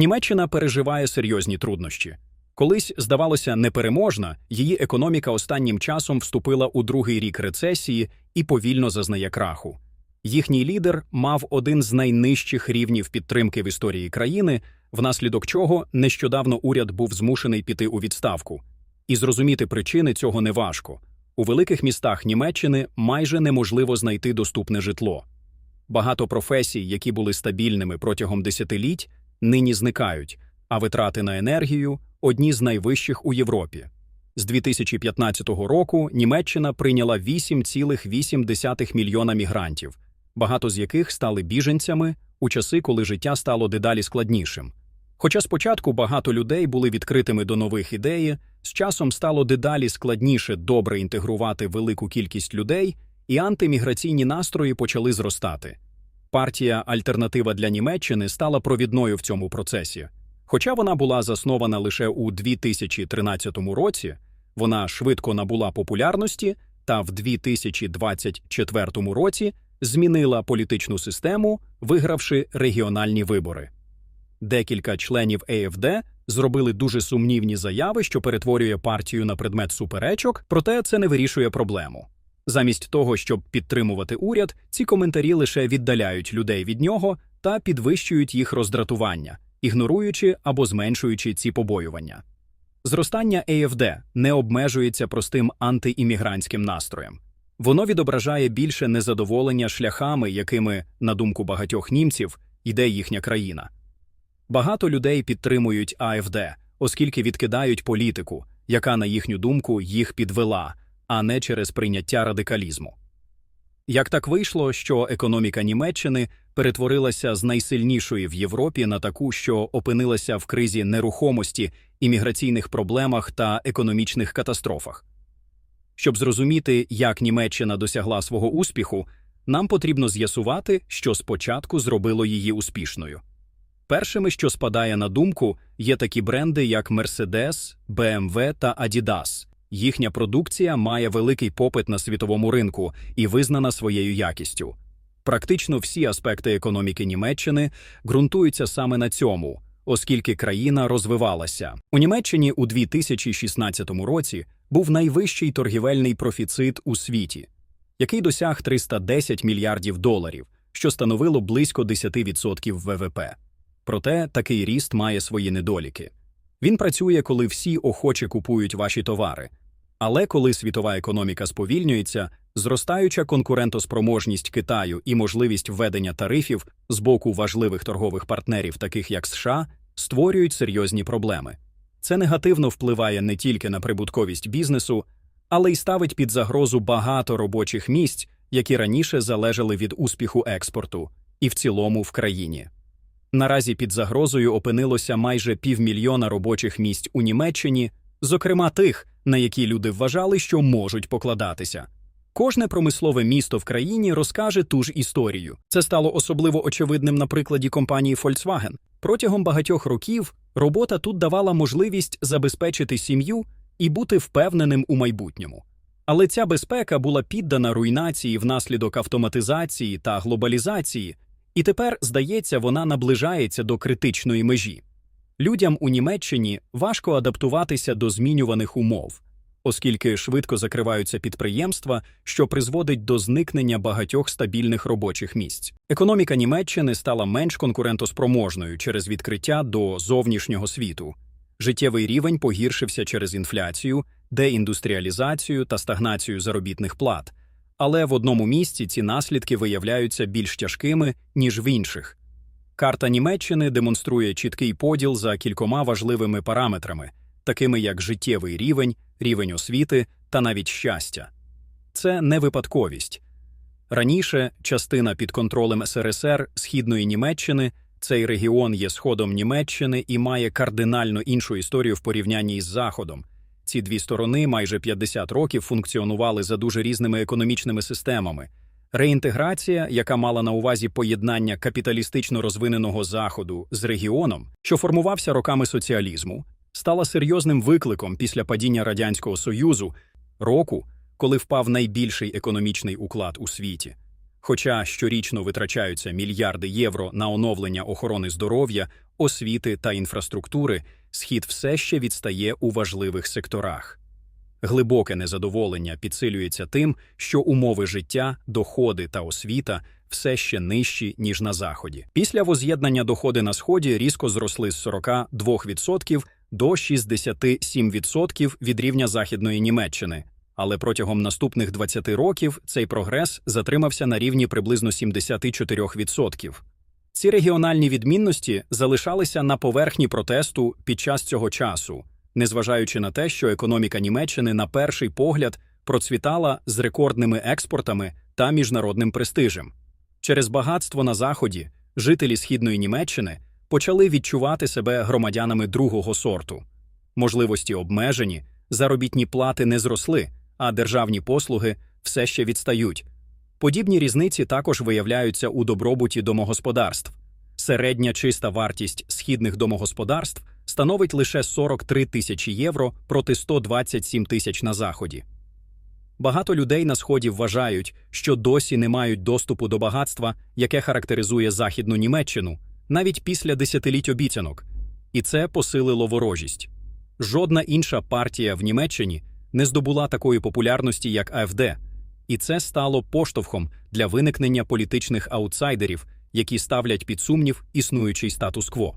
Німеччина переживає серйозні труднощі. Колись, здавалося, непереможна, її економіка останнім часом вступила у другий рік рецесії і повільно зазнає краху. Їхній лідер мав один з найнижчих рівнів підтримки в історії країни, внаслідок чого нещодавно уряд був змушений піти у відставку. І зрозуміти причини цього неважко. У великих містах Німеччини майже неможливо знайти доступне житло. Багато професій, які були стабільними протягом десятиліть, нині зникають, а витрати на енергію одні з найвищих у Європі. З 2015 року Німеччина прийняла 8,8 мільйона мігрантів, багато з яких стали біженцями у часи, коли життя стало дедалі складнішим. Хоча спочатку багато людей були відкритими до нових ідей, з часом стало дедалі складніше добре інтегрувати велику кількість людей, і антиміграційні настрої почали зростати. Партія Альтернатива для Німеччини стала провідною в цьому процесі. Хоча вона була заснована лише у 2013 році, вона швидко набула популярності та в 2024 році змінила політичну систему, вигравши регіональні вибори. Декілька членів АФД зробили дуже сумнівні заяви, що перетворює партію на предмет суперечок, проте це не вирішує проблему. Замість того, щоб підтримувати уряд, ці коментарі лише віддаляють людей від нього та підвищують їх роздратування, ігноруючи або зменшуючи ці побоювання. Зростання АФД не обмежується простим антиіммігрантським настроєм. Воно відображає більше незадоволення шляхами, якими, на думку багатьох німців, йде їхня країна. Багато людей підтримують АФД, оскільки відкидають політику, яка, на їхню думку, їх підвела, а не через прийняття радикалізму. Як так вийшло, що економіка Німеччини перетворилася з найсильнішої в Європі на таку, що опинилася в кризі нерухомості, імміграційних проблемах та економічних катастрофах? Щоб зрозуміти, як Німеччина досягла свого успіху, нам потрібно з'ясувати, що спочатку зробило її успішною. Першими, що спадає на думку, є такі бренди, як Mercedes, BMW та Adidas. Їхня продукція має великий попит на світовому ринку і визнана своєю якістю. Практично всі аспекти економіки Німеччини ґрунтуються саме на цьому, оскільки країна розвивалася. У Німеччині у 2016 році був найвищий торгівельний профіцит у світі, який досяг 310 мільярдів доларів, що становило близько 10% ВВП. Проте такий ріст має свої недоліки. Він працює, коли всі охоче купують ваші товари. Але коли світова економіка сповільнюється, зростаюча конкурентоспроможність Китаю і можливість введення тарифів з боку важливих торгових партнерів, таких як США, створюють серйозні проблеми. Це негативно впливає не тільки на прибутковість бізнесу, але й ставить під загрозу багато робочих місць, які раніше залежали від успіху експорту, і в цілому в країні. Наразі під загрозою опинилося майже півмільйона робочих місць у Німеччині, зокрема тих, на які люди вважали, що можуть покладатися. Кожне промислове місто в країні розкаже ту ж історію. Це стало особливо очевидним на прикладі компанії Volkswagen. Протягом багатьох років робота тут давала можливість забезпечити сім'ю і бути впевненим у майбутньому. Але ця безпека була піддана руйнації внаслідок автоматизації та глобалізації, і тепер, здається, вона наближається до критичної межі. Людям у Німеччині важко адаптуватися до змінюваних умов, оскільки швидко закриваються підприємства, що призводить до зникнення багатьох стабільних робочих місць. Економіка Німеччини стала менш конкурентоспроможною через відкриття до зовнішнього світу. Життєвий рівень погіршився через інфляцію, деіндустріалізацію та стагнацію заробітних плат. Але в одному місці ці наслідки виявляються більш тяжкими, ніж в інших. Карта Німеччини демонструє чіткий поділ за кількома важливими параметрами, такими як життєвий рівень, рівень освіти та навіть щастя. Це не випадковість. Раніше частина під контролем СРСР Східної Німеччини, цей регіон є сходом Німеччини і має кардинально іншу історію в порівнянні із Заходом. Ці дві сторони майже 50 років функціонували за дуже різними економічними системами. Реінтеграція, яка мала на увазі поєднання капіталістично розвиненого заходу з регіоном, що формувався роками соціалізму, стала серйозним викликом після падіння Радянського Союзу, року, коли впав найбільший економічний уклад у світі. Хоча щорічно витрачаються мільярди євро на оновлення охорони здоров'я, освіти та інфраструктури, схід все ще відстає у важливих секторах. Глибоке незадоволення підсилюється тим, що умови життя, доходи та освіта все ще нижчі, ніж на Заході. Після воз'єднання доходи на Сході різко зросли з 42% до 67% від рівня Західної Німеччини, але протягом наступних 20 років цей прогрес затримався на рівні приблизно 74%. Ці регіональні відмінності залишалися на поверхні протесту під час цього часу, незважаючи на те, що економіка Німеччини на перший погляд процвітала з рекордними експортами та міжнародним престижем. Через багатство на Заході жителі східної Німеччини почали відчувати себе громадянами другого сорту. Можливості обмежені, заробітні плати не зросли, а державні послуги все ще відстають. Подібні різниці також виявляються у добробуті домогосподарств. Середня чиста вартість східних домогосподарств становить лише 43 тисячі євро проти 127 тисяч на заході. Багато людей на сході вважають, що досі не мають доступу до багатства, яке характеризує Західну Німеччину, навіть після десятиліть обіцянок, і це посилило ворожість. Жодна інша партія в Німеччині не здобула такої популярності, як АФД, і це стало поштовхом для виникнення політичних аутсайдерів, які ставлять під сумнів існуючий статус-кво.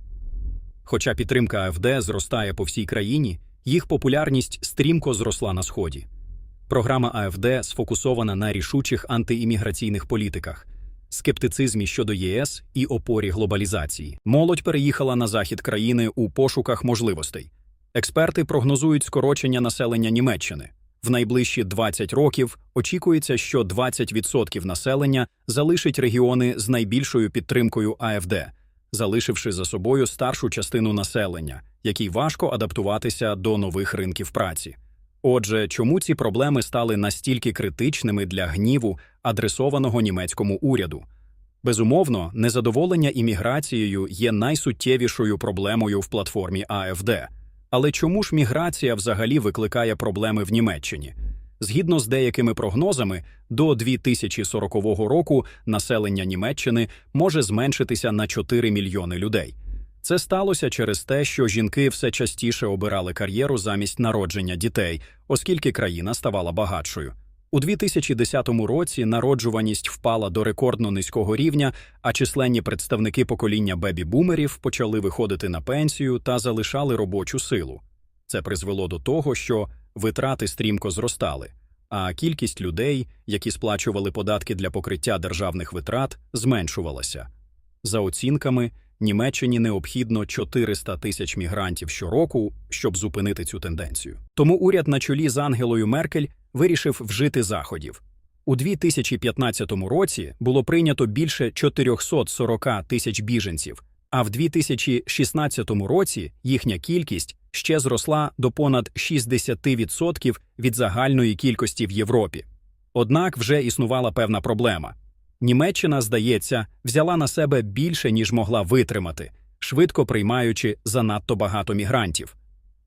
Хоча підтримка АФД зростає по всій країні, їх популярність стрімко зросла на сході. Програма АФД сфокусована на рішучих антиімміграційних політиках, скептицизмі щодо ЄС і опорі глобалізації. Молодь переїхала на захід країни у пошуках можливостей. Експерти прогнозують скорочення населення Німеччини. В найближчі 20 років очікується, що 20% населення залишить регіони з найбільшою підтримкою АФД, залишивши за собою старшу частину населення, якій важко адаптуватися до нових ринків праці. Отже, чому ці проблеми стали настільки критичними для гніву, адресованого німецькому уряду? Безумовно, незадоволення імміграцією є найсуттєвішою проблемою в платформі АФД. Але чому ж міграція взагалі викликає проблеми в Німеччині? Згідно з деякими прогнозами, до 2040 року населення Німеччини може зменшитися на 4 мільйони людей. Це сталося через те, що жінки все частіше обирали кар'єру замість народження дітей, оскільки країна ставала багатшою. У 2010 році народжуваність впала до рекордно низького рівня, а численні представники покоління бебі-бумерів почали виходити на пенсію та залишали робочу силу. Це призвело до того, що витрати стрімко зростали, а кількість людей, які сплачували податки для покриття державних витрат, зменшувалася. За оцінками, Німеччині необхідно 400 тисяч мігрантів щороку, щоб зупинити цю тенденцію. Тому уряд на чолі з Ангелою Меркель вирішив вжити заходів. У 2015 році було прийнято більше 440 тисяч біженців, а в 2016 році їхня кількість ще зросла до понад 60% від загальної кількості в Європі. Однак вже існувала певна проблема. Німеччина, здається, взяла на себе більше, ніж могла витримати, швидко приймаючи занадто багато мігрантів.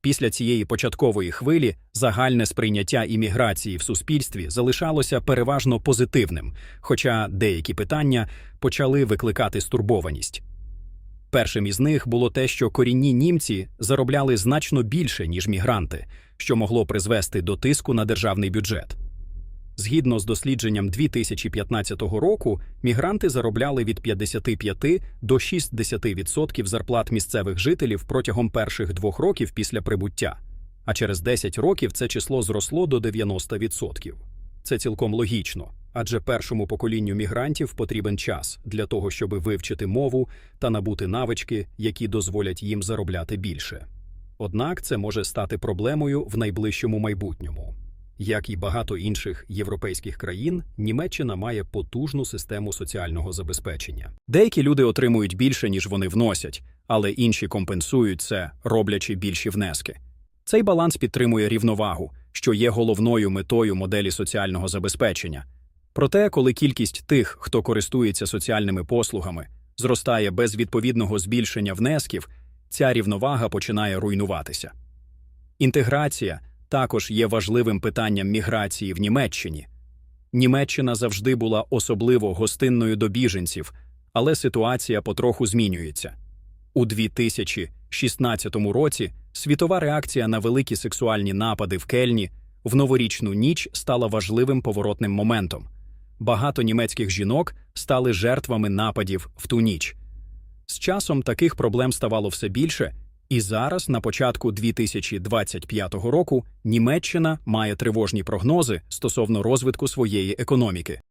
Після цієї початкової хвилі загальне сприйняття імміграції в суспільстві залишалося переважно позитивним, хоча деякі питання почали викликати стурбованість. Першим із них було те, що корінні німці заробляли значно більше, ніж мігранти, що могло призвести до тиску на державний бюджет. Згідно з дослідженням 2015 року, мігранти заробляли від 55 до 60% зарплат місцевих жителів протягом перших двох років після прибуття, а через 10 років це число зросло до 90%. Це цілком логічно, адже першому поколінню мігрантів потрібен час для того, щоб вивчити мову та набути навички, які дозволять їм заробляти більше. Однак це може стати проблемою в найближчому майбутньому. Як і багато інших європейських країн, Німеччина має потужну систему соціального забезпечення. Деякі люди отримують більше, ніж вони вносять, але інші компенсують це, роблячи більші внески. Цей баланс підтримує рівновагу, що є головною метою моделі соціального забезпечення. Проте, коли кількість тих, хто користується соціальними послугами, зростає без відповідного збільшення внесків, ця рівновага починає руйнуватися. Інтеграція також є важливим питанням міграції в Німеччині. Німеччина завжди була особливо гостинною до біженців, але ситуація потроху змінюється. У 2016 році світова реакція на великі сексуальні напади в Кельні в новорічну ніч стала важливим поворотним моментом. Багато німецьких жінок стали жертвами нападів в ту ніч. З часом таких проблем ставало все більше, і зараз, на початку 2025 року, Німеччина має тривожні прогнози стосовно розвитку своєї економіки.